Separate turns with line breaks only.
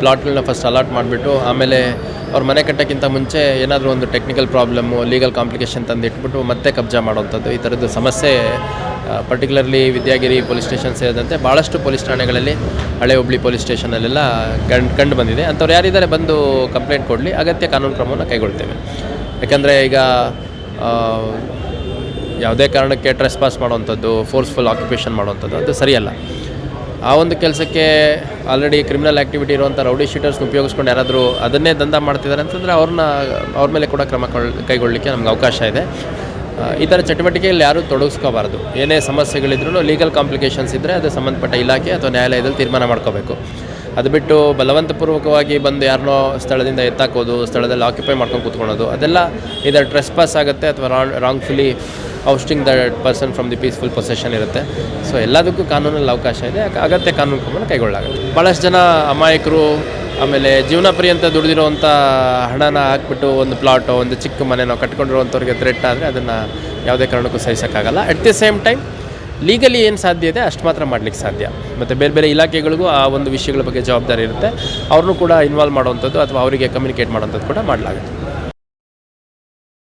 ಪ್ಲಾಟ್ಗಳನ್ನ first allot ಮಾಡಿಬಿಟ್ಟು ಆಮೇಲೆ ಅವ್ರ ಮನೆ ಕಟ್ಟೋಕ್ಕಿಂತ ಮುಂಚೆ ಏನಾದರೂ ಒಂದು ಟೆಕ್ನಿಕಲ್ ಪ್ರಾಬ್ಲಮ್ಮು ಲೀಗಲ್ ಕಾಂಪ್ಲಿಕೇಶನ್ ತಂದು ಇಟ್ಬಿಟ್ಟು ಮತ್ತೆ ಕಬ್ಜಾ ಮಾಡೋವಂಥದ್ದು ಈ ಥರದ್ದು ಸಮಸ್ಯೆ ಪರ್ಟಿಕ್ಯುಲರ್ಲಿ ವಿದ್ಯಾಗಿರಿ ಪೊಲೀಸ್ ಸ್ಟೇಷನ್ ಸೇರಿದಂತೆ ಭಾಳಷ್ಟು ಪೊಲೀಸ್ ಠಾಣೆಗಳಲ್ಲಿ ಹಳೆ ಹುಬ್ಳಿ ಪೊಲೀಸ್ ಸ್ಟೇಷನಲ್ಲೆಲ್ಲ ಕಂಡು ಕಂಡು ಬಂದಿದೆ. ಅಂಥವ್ರು ಯಾರಿದ್ದಾರೆ ಬಂದು ಕಂಪ್ಲೇಂಟ್ ಕೊಡಲಿ, ಅಗತ್ಯ ಕಾನೂನು ಕ್ರಮವನ್ನು ಕೈಗೊಳ್ತೇವೆ. ಯಾಕಂದರೆ ಈಗ ಯಾವುದೇ ಕಾರಣಕ್ಕೆ ಟ್ರೆಸ್ ಪಾಸ್ ಮಾಡುವಂಥದ್ದು ಫೋರ್ಸ್ಫುಲ್ ಆಕ್ಯುಪೇಷನ್ ಮಾಡುವಂಥದ್ದು, ಅದು ಸರಿಯಲ್ಲ. ಆ ಒಂದು ಕೆಲಸಕ್ಕೆ ಆಲ್ರೆಡಿ ಕ್ರಿಮಿನಲ್ ಆ್ಯಕ್ಟಿವಿಟಿ ಇರುವಂಥ ರೌಡಿ ಶೀಟರ್ಸ್ನ ಉಪಯೋಗಿಸ್ಕೊಂಡು ಯಾರಾದರೂ ಅದನ್ನೇ ದಂಧ ಮಾಡ್ತಿದ್ದಾರೆ ಅಂತಂದರೆ ಅವ್ರನ್ನ, ಅವ್ರ ಮೇಲೆ ಕೂಡ ಕ್ರಮ ಕೈಗೊಳ್ಳಲಿಕ್ಕೆ ನಮ್ಗೆ ಅವಕಾಶ ಇದೆ. ಈ ಥರ ಚಟುವಟಿಕೆಯಲ್ಲಿ ಯಾರೂ ತೊಡಗಿಸ್ಕೋಬಾರ್ದು. ಏನೇ ಸಮಸ್ಯೆಗಳಿದ್ರೂ ಲೀಗಲ್ ಕಾಂಪ್ಲಿಕೇಶನ್ಸ್ ಇದ್ದರೆ ಅದು ಸಂಬಂಧಪಟ್ಟ ಇಲಾಖೆ ಅಥವಾ ನ್ಯಾಯಾಲಯದಲ್ಲಿ ತೀರ್ಮಾನ ಮಾಡ್ಕೋಬೇಕು. ಅದು ಬಿಟ್ಟು ಬಲವಂತಪೂರ್ವಕವಾಗಿ ಬಂದು ಯಾರನ್ನೋ ಸ್ಥಳದಿಂದ ಎತ್ತಾಕೋದು, ಸ್ಥಳದಲ್ಲಿ ಆಕ್ಯುಪೈ ಮಾಡ್ಕೊಂಡು ಕೂತ್ಕೊಳೋದು ಅದೆಲ್ಲ ಇದರ ಟ್ರೆಸ್ ಪಾಸ್ ಆಗುತ್ತೆ ಅಥವಾ wrongfully ousting the person from the peaceful possession ಇರುತ್ತೆ. ಸೊ ಎಲ್ಲದಕ್ಕೂ ಕಾನೂನಲ್ಲಿ ಅವಕಾಶ ಇದೆ. ಅಗ- ಅಗತ್ಯ ಕಾನೂನು ಕ್ರಮ ಕೈಗೊಳ್ಳಾಗುತ್ತೆ ಭಾಳಷ್ಟು ಜನ ಅಮಾಯಕರು, ಆಮೇಲೆ ಜೀವನ ಪರ್ಯಂತ ದುಡಿದಿರುವಂಥ ಹಣನ ಹಾಕ್ಬಿಟ್ಟು ಒಂದು ಪ್ಲಾಟೋ ಒಂದು ಚಿಕ್ಕ ಮನೆನೋ ಕಟ್ಕೊಂಡಿರುವಂಥವ್ರಿಗೆ ಥ್ರೆಟ್ ಆದರೆ ಅದನ್ನು ಯಾವುದೇ ಕಾರಣಕ್ಕೂ ಸಹಿಸೋಕ್ಕಾಗಲ್ಲ. At the same time legally ಏನು ಸಾಧ್ಯ ಇದೆ, ಅಷ್ಟು ಮಾತ್ರ ಮಾಡಲಿಕ್ಕೆ ಸಾಧ್ಯ. ಮತ್ತು ಬೇರೆ ಬೇರೆ ಇಲಾಖೆಗಳಿಗೂ ಆ ಒಂದು ವಿಷಯಗಳ ಬಗ್ಗೆ ಜವಾಬ್ದಾರಿ ಇರುತ್ತೆ. ಅವ್ರನ್ನೂ ಕೂಡ ಇನ್ವಾಲ್ವ್ ಮಾಡುವಂಥದ್ದು ಅಥವಾ ಅವರಿಗೆ ಕಮ್ಯುನಿಕೇಟ್ ಮಾಡುವಂಥದ್ದು ಕೂಡ ಮಾಡಲಾಗುತ್ತೆ.